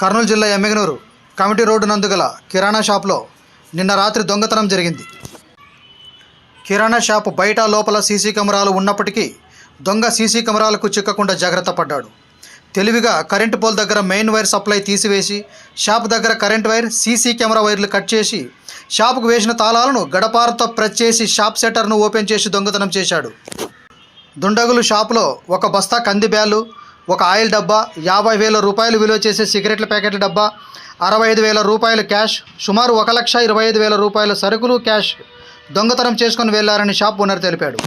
కర్నూలు జిల్లా Emmiganur committee road నందు గల కిరాణా షాప్లో నిన్న రాత్రి దొంగతనం జరిగింది. కిరాణా షాపు బయట లోపల సీసీ కెమెరాలు ఉన్నప్పటికీ దొంగ సీసీ కెమెరాలకు చిక్కకుండా జాగ్రత్త పడ్డాడు. తెలివిగా కరెంటు పోల్ దగ్గర మెయిన్ వైర్ సప్లై తీసివేసి షాప్ దగ్గర కరెంట్ వైర్ సీసీ కెమెరా వైర్లు కట్ చేసి షాపుకు వేసిన తాళాలను గడపారతో ప్రెస్ చేసి షాప్ సెటర్ను ఓపెన్ చేసి దొంగతనం చేశాడు. దుండగులు షాపులో ఒక బస్తా కంది బ్యాలు ఒక ఆయిల్ డబ్బా యాభై వేల రూపాయలు విలువ చేసే సిగరెట్ల ప్యాకెట్ల డబ్బా అరవై ఐదు వేల రూపాయలు క్యాష్ సుమారు ఒక లక్ష ఇరవై ఐదు వేల రూపాయల సరుకులు క్యాష్ దొంగతనం చేసుకొని వెళ్ళారని షాప్ ఓనర్ తెలిపాడు.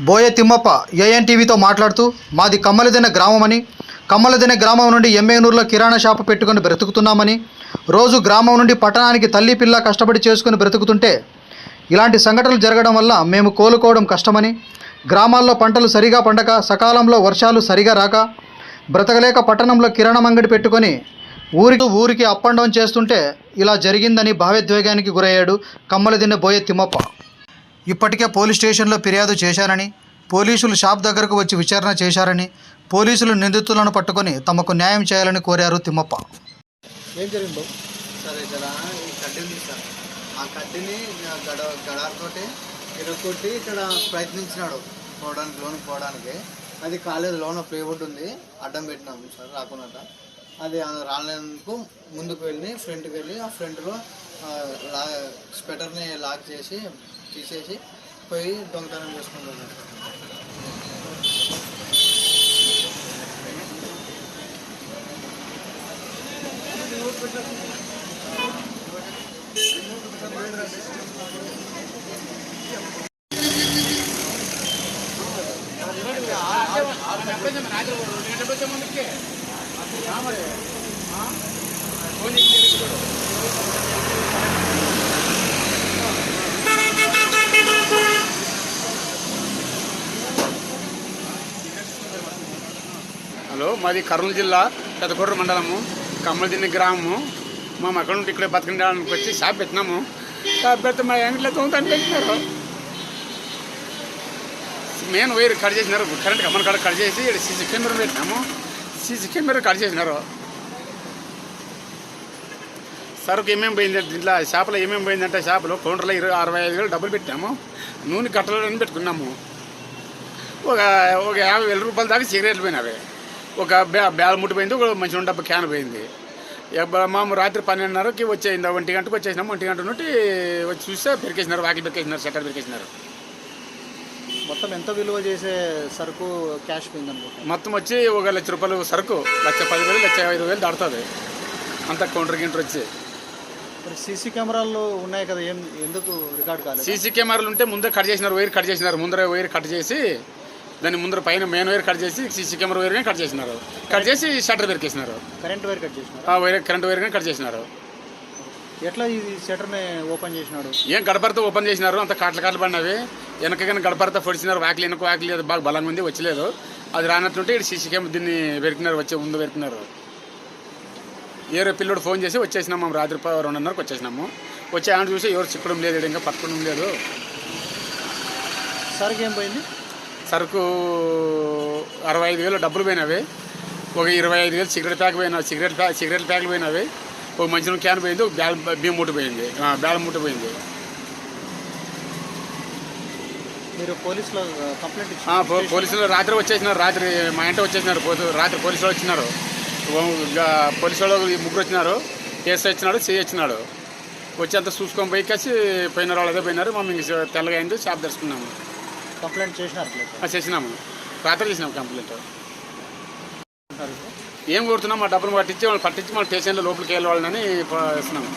బోయ తిమ్మప్ప ఏఎన్టీవీతో మాట్లాడుతూ మాది కమ్మలదిన గ్రామమని కమ్మలదిన గ్రామం నుండి ఎమ్మెనూరులో కిరాణా షాపు పెట్టుకొని బ్రతుకుతున్నామని రోజు గ్రామం నుండి పట్టణానికి తల్లి పిల్ల కష్టపడి చేసుకుని బ్రతుకుతుంటే ఇలాంటి సంఘటనలు జరగడం వల్ల మేము కోలుకోవడం కష్టమని గ్రామాల్లో పంటలు సరిగా పండక సకాలంలో వర్షాలు సరిగా రాక బ్రతకలేక పట్టణంలో కిరాణం అంగడి పెట్టుకొని ఊరికి ఊరికి అప్ అండ్ డౌన్ చేస్తుంటే ఇలా జరిగిందని భావోద్వేగానికి గురయ్యాడు కమ్మలదిన్న బోయే తిమ్మప్ప. ఇప్పటికే పోలీస్ స్టేషన్లో ఫిర్యాదు చేశారని పోలీసులు షాప్ దగ్గరకు వచ్చి విచారణ చేశారని పోలీసులు నిందితులను పట్టుకొని తమకు న్యాయం చేయాలని కోరారు తిమ్మప్ప. ఏం జరిగింది బాబు? సార్ ఇక్కడ ఈ కడ్డీ ఉంది సార్. ఆ కడ్డీని గడ ఇరగొట్టి ఇక్కడ ప్రయత్నించినాడు. పోవడానికి లోన్ పోవడానికి. అది కాలేదు లోన ప్లేవుడ్ ఉంది. అడ్డం పెట్టినాము సార్ రాకుండా అది రాలేందుకు ముందుకు వెళ్ళి ఫ్రంట్కి వెళ్ళి ఆ ఫ్రంట్లో లా స్వెటర్ని లాక్ చేసి తీసేసి పోయి దొంగతనం చేసుకుంటున్నాను హలో మాది కర్నూలు జిల్లా పెదకొర్రు మండలము కమ్మలదిన్ని గ్రామము. మా అక్కడ నుండి ఇక్కడే బతకడానికి వచ్చి షాప్ పెట్టినాము. షాప్ మా ఇంట్లో దొంగతనం పెట్టినారు. మెయిన్ వైర్ కట్ చేసినారు. కరెంట్ కమ్మని కాడ కట్ చేసి ఇక్కడ సీసీ కెమెరా పెట్టినాము. సీసీ కెమెరా కట్ చేసినారు. సరుకు ఏమేమి పోయిందంటే దీంట్లో షాపులో ఏమేమి పోయిందంటే షాపులో కౌంటర్లో ఇరవై అరవై ఐదు వేలు డబ్బులు పెట్టాము. నూనె కట్టలని పెట్టుకున్నాము. ఒక ఒక యాభై వేల రూపాయల దాకా సిగరెట్లు పోయినవి. ఒక బ్యా బ్యాల్ ముట్టు పోయింది ఒక మంచి డబ్బు క్యాన్ పోయింది. మాము రాత్రి పన్నెండున్నరకి వచ్చేయింది? ఒంటి గంటకు వచ్చేసినాము. ఒంటి గంట నుండి వచ్చి చూస్తే పెరికేసినారు వాకిలు పెరికేసినారు షట్టర్ పెరికేసినారు. మొత్తం ఎంత విలువ చేసే సరుకు క్యాష్ పోయింది అనుకుంటా మొత్తం వచ్చి ఒక లక్ష రూపాయలు సరుకు. లక్ష పదివేలు లక్ష ఐదు వేలు దాడుతుంది అంత కౌంటర్ గింటర్ వచ్చి. సీసీ కెమెరాల్లో ఉన్నాయి కదా ఏం ఎందుకు రికార్డ్ కాలేదు? సీసీ కెమెరాలు ఉంటే ముందే కట్ చేసినారు వైర్ కట్ చేసినారు. ముందర వైర్ కట్ చేసి దాని ముందర పైన మెయిన్ వైర్ కట్ చేసి సీసీ కెమెరా వైర్ కట్ చేసినారు. కట్ చేసి షట్టర్ పెరికేసినారు కరెంట్ వైర్ కట్ చేసినారు? ఆ వైర్ కరెంట్ వైర్ కట్ చేసినారు. ఎట్లా ఇది షటర్ని ఓపెన్ చేసినాడు ఏం గడపరతో ఓపెన్ చేసినారు అంత కాట్ల కాట్లు పడినవి. వెనక కానీ గడపరతో పొడిచినారు వాకిలి వెనక వాకిలి అది బాగా బలంగా ఉంది వచ్చలేదు. అది రానట్లుంటే ఇటు సీసీ కెమెరా దీన్ని పెరికినారు వచ్చే ముందు పెరికినారు ఏరో పిల్లడు ఫోన్ చేసి వచ్చేసినాము మేము రాత్రి రెండున్నరకు వచ్చేసినాము. వచ్చి ఆయన చూసి ఎవరు చిక్కడం లేదు ఇంకా పట్టుకోవడం లేదు. సరుకు ఏం పోయింది? సరుకు అరవై ఐదు వేలు డబ్బులు పోయినవి. ఒక ఇరవై ఐదు వేలు సిగరెట్ ప్యాక్ పోయినా సిగరెట్ ప్యాక్ సిగరెట్ ప్యాక్లు పోయినవి. ఒక మంచి క్యాన్ పోయింది. ఒక బ్యాల్ బియ్యం మూట పోయింది. బ్యాల్ మూట పోయింది. మీరు పోలీసులో కంప్లైంట్ పోలీసులు రాత్రి వచ్చేసినారు. రాత్రి మా ఇంట వచ్చేసినారు. రాత్రి పోలీసులు వచ్చినారు. ఓ- ఇంకా పోలీసు వాళ్ళు ముగ్గురు వచ్చినారు. కేసు వచ్చినాడు చేయి వచ్చినాడు వచ్చి అంతా చూసుకొని పోయి కాసి పోయినారు వాళ్ళు అదే పోయినారు. మమ్మీ తెల్లగా అయింది. షాప్ తెరుచుకున్నాము. కంప్లైంట్ చేసినారు చేసినాము. రాత్రి చేసినాము కంప్లైంట్. ఏం కోరుతున్నాం మా డబ్బులు పట్టించి వాళ్ళు పట్టించి మన స్టేషన్లో లోపలికి వెళ్ళి వాళ్ళని ఇస్తున్నాము.